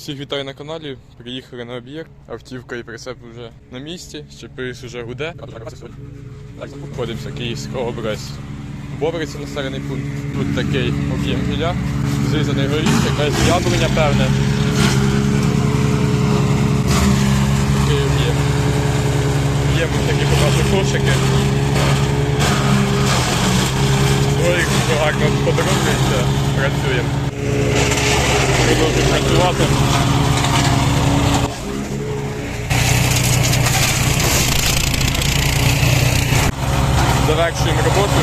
Всіх вітаю на каналі. Приїхали на об'єкт. Автівка і прицеп вже на місці. Щепирис вже гуде. Знаходимося Київська область. Бобриця населений пункт. Тут такий об'єм гілля. Зрізаний горіх, якась яблуня певне. Такий об'єм. Є такі покажу кошики. Горіх гарно подробляється. Працюємо. Продовжуємо працювати. Завершуємо роботу.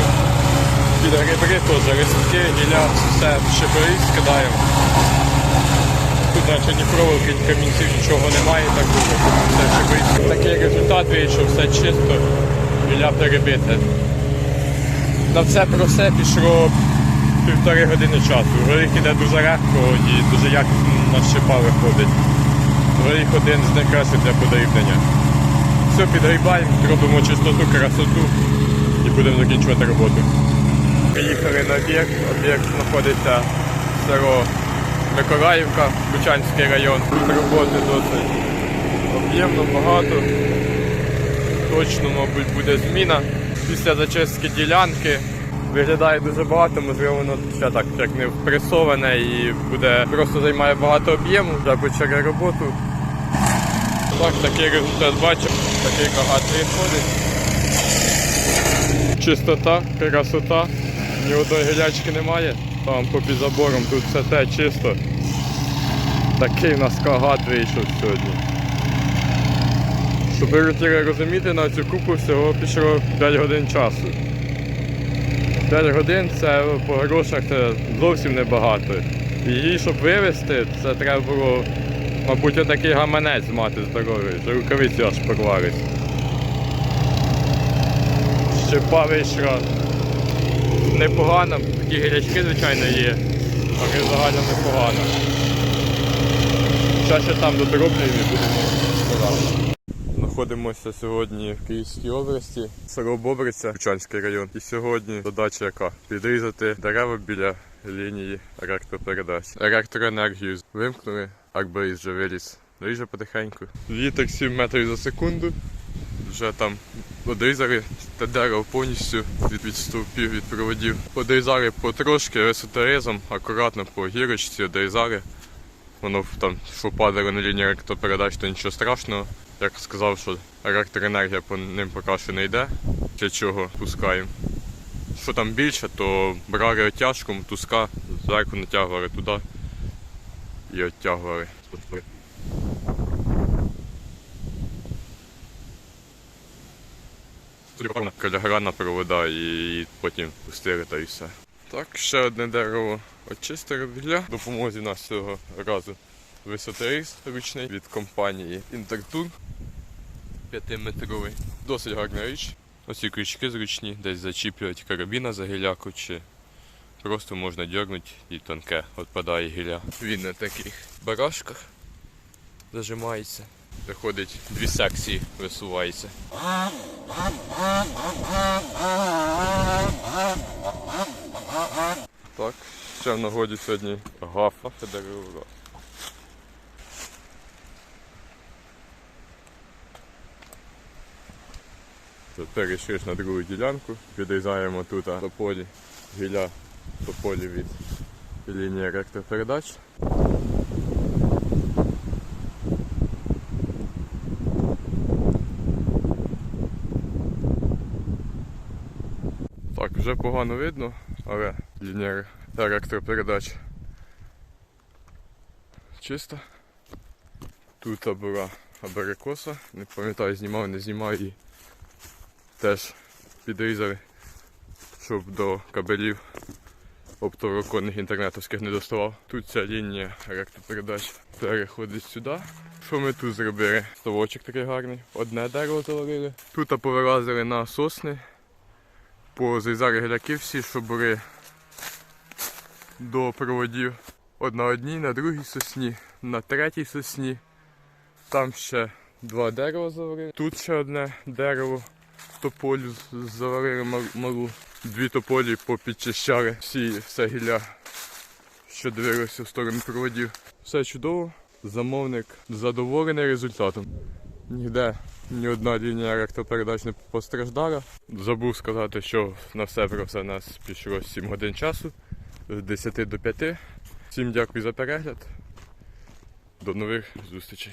Під грибри теж листки, гілля, все щепори скидаємо. Тут наче ні проволоки, ні камінців, нічого немає, так все щепори. Такий результат вийшов, все чисто, гілля перебите. На все про все пішло півтори години часу. Горіх іде дуже легко і дуже якісно на щепа виходить. Горіх один з найкращих для подрібнення. Все підгрібаємо, робимо чистоту, красоту і будемо закінчувати роботу. Приїхали на об'єкт. Об'єкт знаходиться село Миколаївка, Бучанський район. Тут роботи досить об'ємно, багато. Точно, мабуть, буде зміна. Після зачистки ділянки виглядає дуже багато, можливо, воно ще так як не впресоване і буде просто займає багато об'єму, вже почали роботу. Так, такий результат бачимо, такий кагат виходить. Чистота, красота, ні одної гілячки немає. Там попід забором тут все те чисто. Такий у нас кагат вийшов сьогодні. Щоб ви хотіли розуміти, на цю купу всього пішло 5 годин часу. 5 годин це по грошах це зовсім небагато. Її, щоб вивезти, це треба було, мабуть, отакий гаманець мати здоровий, що рукавиці аж порвались. Щепа вийшла непогано, такі гарячки, звичайно, є, але загально непогано. Зараз ще там додроблюємо і будемо збирати. Знаходимося сьогодні в Київській області, село Бобриця, Бучанський район. І сьогодні задача яка? Підрізати дерева біля лінії електропередач. Електроенергію вимкнули, арборіз вже виліз. Ріже потихеньку. Вітер 7 метрів за секунду. Вже там одрізали те дерево повністю від, від стовпів, від проводів. Одрізали потрошки висоторезом, акуратно по гірочці одрізали. Воно там, що падало на лінії електропередач, то нічого страшного. Як сказав, що електроенергія по ним поки що не йде, для чого пускаємо. Що там більше, то брали оттяжком, туска, зверху натягували туди і оттягували. Каляграна провода і потім пустили та і все. Так, ще одне дерево очистили для допомозі нас цього разу висоторіз ручний від компанії Інтертур 5-метровий. Досить гарна річ. Оці крючки зручні, десь зачіплюють карабіна за гіляку, чи просто можна дьорнути і тонке відпадає гілля. Він на таких барашках зажимається. Виходить, дві секції висувається. Так, ще в нагоді сьогодні гафа дерево. Перейшли на другу ділянку, підрізаємо тут до полі гілля до полі від лінії електропередач. Так, вже погано видно, але лінія електропередач чиста. Тут була аберикоса, не пам'ятаю, знімав, не знімав і теж підрізали, щоб до кабелів оптовоконних інтернетовських не доставав. Тут ця лінія електропередач переходить сюди. Що ми тут зробили? Ставочок такий гарний. Одне дерево заварили. Тут повилазили на сосни, позрізали гіляки всі, що були до проводів. От на одній, на другій сосні, на третій сосні. Там ще два дерева заварили. Тут ще одне дерево тополю заварили мал- малу. Дві тополі попідчищали всі все гілля, що дивилося в сторону проводів. Все чудово. Замовник задоволений результатом. Ніде ні одна лінія електропередач не постраждала. Забув сказати, що на все про все нас пішло 7 годин часу з 10 до 5. Всім дякую за перегляд. До нових зустрічей.